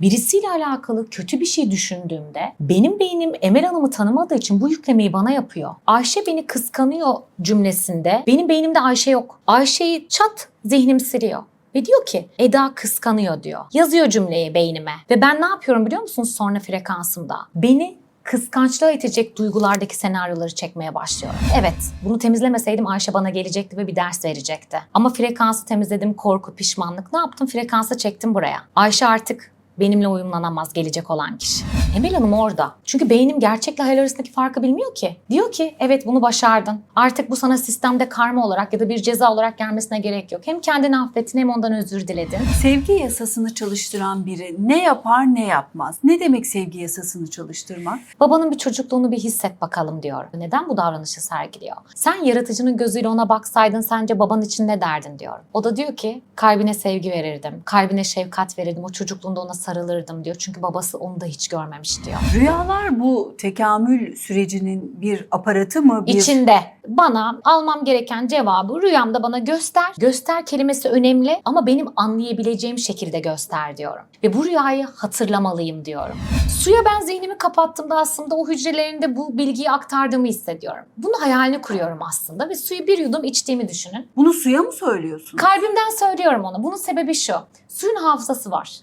birisiyle alakalı kötü bir şey düşündüğümde benim beynim Emel Hanım'ı tanımadığı için bu yüklemeyi bana yapıyor. Ayşe beni kıskanıyor cümlesinde benim beynimde Ayşe yok. Ayşe'yi çat zihnim siliyor. Ve diyor ki Eda kıskanıyor diyor. Yazıyor cümleyi beynime. Ve ben ne yapıyorum biliyor musunuz sonra frekansımda? Beni kıskançlığa itecek duygulardaki senaryoları çekmeye başlıyorum. Evet, bunu temizlemeseydim Ayşe bana gelecekti ve bir ders verecekti. Ama frekansı temizledim, korku, pişmanlık. Ne yaptım? Frekansı çektim buraya. Ayşe artık benimle uyumlanamaz gelecek olan kişi. Emel Hanım orada. Çünkü beynim gerçekle hayal arasındaki farkı bilmiyor ki. Diyor ki evet bunu başardın. Artık bu sana sistemde karma olarak ya da bir ceza olarak gelmesine gerek yok. Hem kendini affettin hem ondan özür diledin. Sevgi yasasını çalıştıran biri ne yapar ne yapmaz? Ne demek sevgi yasasını çalıştırmak? Babanın bir çocukluğunu bir hisset bakalım diyor. Neden bu davranışı sergiliyor? Sen yaratıcının gözüyle ona baksaydın sence baban için ne derdin diyor. O da diyor ki kalbine sevgi verirdim, kalbine şefkat verirdim, o çocukluğunda ona sarılırdım diyor. Çünkü babası onu da hiç görmemiş diyor. Rüyalar bu tekamül sürecinin bir aparatı mı? Bir... İçinde bana almam gereken cevabı rüyamda bana göster. Göster kelimesi önemli ama benim anlayabileceğim şekilde göster diyorum. Ve bu rüyayı hatırlamalıyım diyorum. Suya ben zihnimi kapattığımda aslında o hücrelerinde bu bilgiyi aktardığımı hissediyorum. Bunu hayalini kuruyorum aslında ve suyu bir yudum içtiğimi düşünün. Bunu suya mı söylüyorsun? Kalbimden söylüyorum ona. Bunun sebebi şu. Suyun hafızası var.